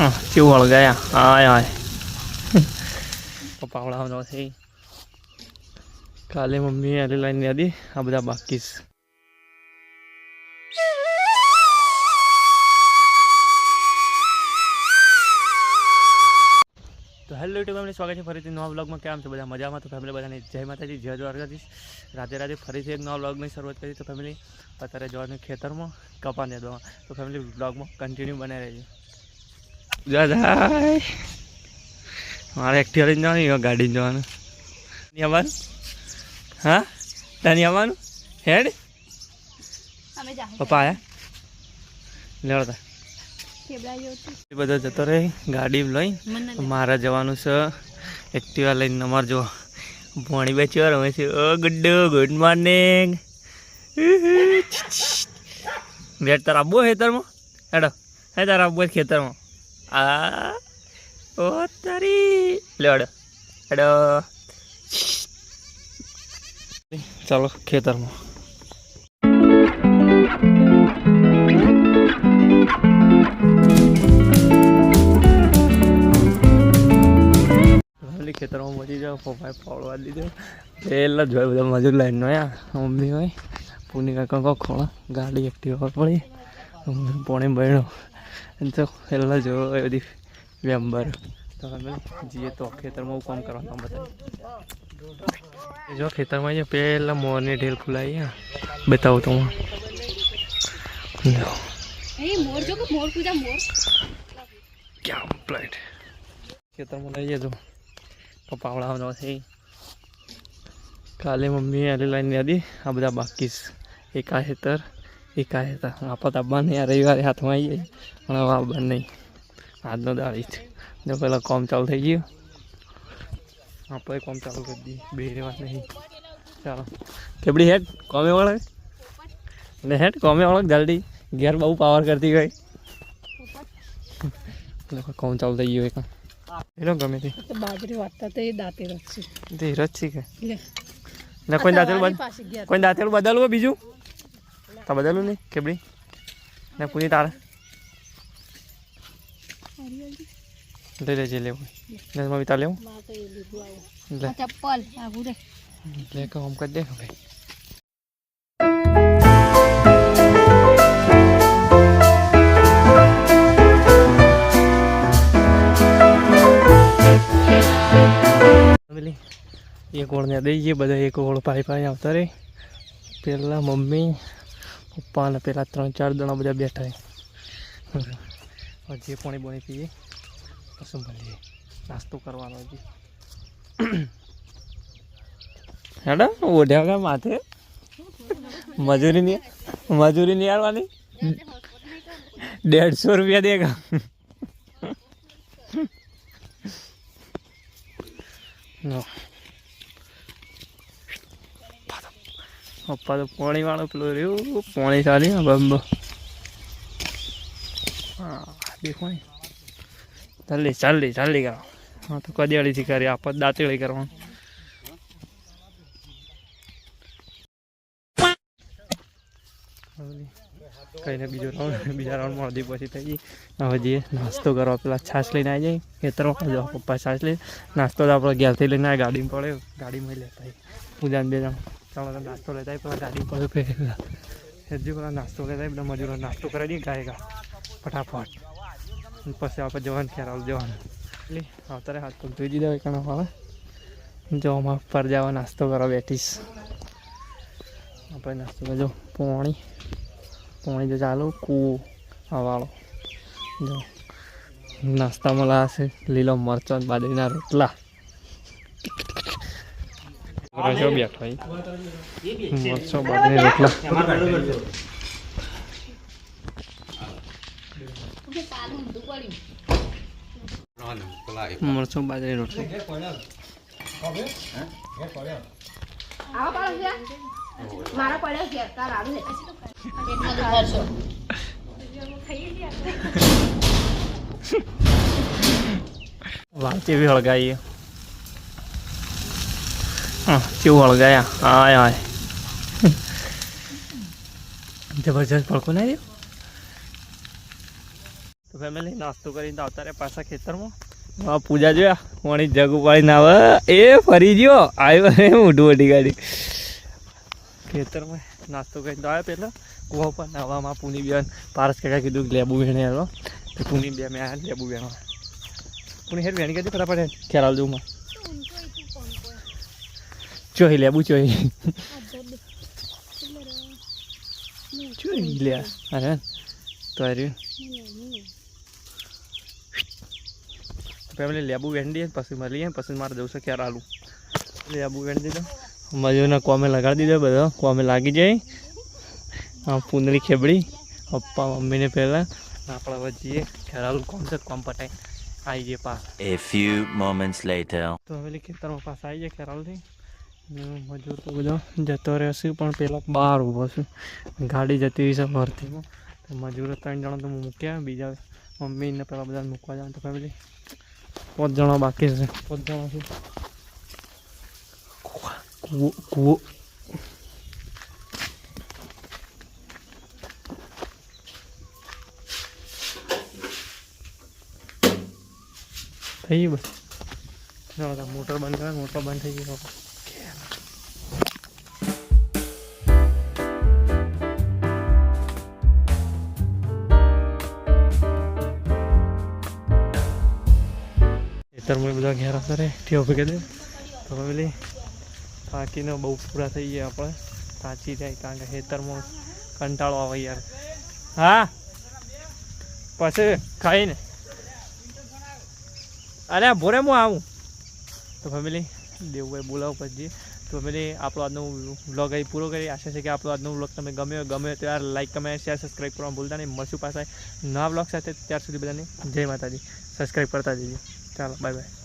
હા કેવું હળગાયા આય આય પપ્પા આવડાવવાનો છે કાલે મમ્મી આલી લાઈન યાદી, આ બધા બાકી છે. તો હેલો યુટ્યુબ ફેમિલી, સ્વાગત છે ફરીથી નવા બ્લોગમાં કેમ છે બધા? મજામાં? તો ફેમિલી બધાને જય માતાજી, જય દ્વારકાધીશ. રાતે રાતે ફરીથી એક નવા બ્લોગની શરૂઆત કરી તો ફેમિલી, અત્યારે જવાનું ખેતરમાં કપા દેવામાં તો ફેમિલી બ્લોગમાં કન્ટિન્યુ બનાવી રહી જા મારે એકઠી લઈને જવાનું ગાડી જવાનું. આવવાનું? હા? તાની આવવાનું? હેડ. પપ્પા આયા? લેવડતા. બધો જતો રહે ગાડી લઈ મારે જવાનું છે એક્ટિવા લઈને. અમારે જો ભણી બેચી વાર અમે છે. ઓ ગુડ્ડુ ગુડ મોર્નિંગ બેટ તારા આબો હેતરમાં હેડો. હે તારા આબો ખેતરમાં? આ? ઓ તારી. લેવડો હેડો. ચાલો, ખેતરમાં. ખેતરમાં મચી જાઓ, પપ્પાએ ફોડવા દીધો. પહેલાં જ હોય બધા મજૂર લાઈનનો યા મમ્મી હોય પુનિકા કંકો ખોળા, ગાડી એક્ટિવા પડી. પોણે બહેણો તો પહેલાં જો એ બધી વેમ્બર તો ફેમિલી જઈએ તો ખેતરમાં હું કામ કરવાનું બતાવી જો ખેતરમાં છે પહેલાં મોરની ઢેલ ખુલાવી બતાવું તો હું જો એ મોર જો કે મોર પૂજા મોર ક્યાં પ્લેટ ખેતરમાં લઈ જજો પપ્પા આવડાવવાનો છે કાલે મમ્મી આલે લાઈન યાદી આ બધા બાકી છે એક આ હેતર એક હતા. આપત આવવા નહીં આ રવિવારે હાથમાં આવી જાય પણ હવે આવવા નહીં આજનો દાળી છે જો પહેલાં કોમ ચાલુ થઈ ગયું. આપણે કોમ ચાલુ કરી દઈએ. બે રેવા નહીં. ચાલો. કેબડી હેડ કોમે વળે? ને હેડ કોમે વળે? જલ્દી. ઘેર બહુ પાવર કરતી ગઈ લોકો કોમ ચાલુ થઈ ગયું એક એનો ગમે તે. બાજરી વાટતા તો એ દાંતે રાખશે તે છે કે? લે. ને કોઈ દાંતેલું કોઈ દાંતેલું બદલવું બીજું? તો બદલવું નહીં કેબડી ને પૂરી તારે. લઈ લેજે લેવું. ને મમ્મી તાર લેવું. ચપ્પલ લે કે હોમ કરી દે ભાઈ એક ઓળને દઈ જઈએ બધા એક ઓળ પાઈ પાઈ આવતા રે. પેલા મમ્મી પપ્પા અને પેલા ત્રણ ચાર જણા બધા બેઠા જે પાણી બની પીએ પછી મળીએ. નાસ્તો કરવાનો હજી હેડો, ઓઢ્યા કા માથે. મજૂરી નહીં મજૂરી નહીં આવવાની દેડસો રૂપિયા દેગા નો. પપ્પા તો પાણી વાળો પેલો રહ્યું, પાણી સારી ને બંબ. હા દેખો ચાલી ચાલી ચાલી કરો હા, તો કદિયાળીથી કરી આપત દાંતેળી કરવાનું. કઈને બીજો રાઉન્ડ બીજા રાઉન્ડમાં અડધી પછી થઈ હવે જઈએ નાસ્તો કરવા પેલા છાશ લઈને આવી જાય. ખેતરમાં જવા પપ્પા છાશ લઈ નાસ્તો તો આપણે ઘેરથી લઈને ગાડીમાં પડ્યો. ગાડીમાં લેતા પૂજાને બે જણ ચાલો નાસ્તો લેતા પેલા ગાડી ઉપર પહેલા હજી પેલા નાસ્તો લેતા બધા મજૂરો નાસ્તો કરે દઈએ ગાય ગા ફટાફટ. પછી આપણે જવાનું ખ્યાલ આવું જવાનું. એટલે અત્યારે હાથ પગ ધોઈ દીધા કણા હવે જો અમારે પર જવા નાસ્તો કરવા બેઠીશ. આપણે નાસ્તો કરજો. પોણી. પોણી જો ચાલુ કૂવો હવાળો જો. નાસ્તામાં લાશે લીલો મરચો બાદરીના બાજરીના રોટલા રજો બેઠો. મરચો બાજરી રોટલા. મરચો બાજરી રોટલા. મારા પડ્યો છે કાલ આવું છે. પેટમાં દુખાશો વાંચી બી હળગાઈએ. હા, કેવું હળગાયા આય આય જબરજસ્ત ભડકો ના રહ્યો? તો ફેમિલી નાસ્તો કરીને આવતા રહ્યા પાછા ખેતરમાં. આ પૂજા જોયા. વણી જગ ઉપાડીને આવે. એ ફરી ગયો. આવ્યો એ ઊંઢું મોટી ગાડી ખેતરમાં નાસ્તો કરીને તો આવ્યા પહેલાં કુવા ઉપર નાવામાં પુની બેન. પારસ કાકા કીધું લેબુ વેણે આવ્યો તો પુની બે મેં લેબુ વેણવા પુની હેર વેણી કીધું ફટાફટ ખેરાલ આવજો માં ચોહી લેબુ ચોહી ચોહી લે અરે તો અરે ફેમિલી લેબુ વેંડી પછી મળીએ પછી મારે જવું છે ક્યારે આલું લેબુ વેંડી દીધો મજૂરને કોમે લગાડી દીધો બધો કોમે લાગી જાય આ પુંદરી ખેબડી પપ્પા મમ્મીને પહેલાં આપણે હવે જઈએ ખેરાલું કોમ છે કોમ પટાઈ આવી જઈએ pass a few moments later તો કે ખેતરમાં પાસ આવી જાય ખેરાલથી મજૂર તો બધો જતો રહેશે પણ પહેલાં બહાર ઊભો છું. ગાડી જતી રહી છે ભરતીમાં તો મજૂરો ત્રણ જણા તો મૂક્યા બીજા મમ્મીને પેલા બધા મૂકવા જવાનું તો ફેમિલી પાંચ જણા બાકી છે. પાંચ જણા છે. કૂવો કૂવો. થઈ ગયું બસ મોટર બંધ કરે મોટર બંધ થઈ ગઈ ખેતરમાં બધા ઘેર ઠીઓ ફેંકે દે. તો પેલી પાકીને બહુ પૂરા થઈ ગયા આપણે. સાચી જાય કારણ કે ખેતરમાં કંટાળો આવે યાર. હા? પછી ખાઈને. અરે ભોરે હું આવું? તો ફેમિલી દેવભાઈ બોલાવો પછી તો ફેમિલી આપણો આજનો વ્લોગ અહીં પૂરો કરી આશા છે કે આપણો આજનો વ્લોગ તમે ગમ્યો ગમ્યો ગમે તો યાર લાઈક કમેન્ટ શેર સબસ્ક્રાઈબ કરવાનું ભૂલતા નહીં. મળશું પાસે નવા વ્લોગ સાથે. ત્યાર સુધી બધાને જય માતાજી. સબસ્ક્રાઈબ કરતા જઈએ. 好了，拜拜。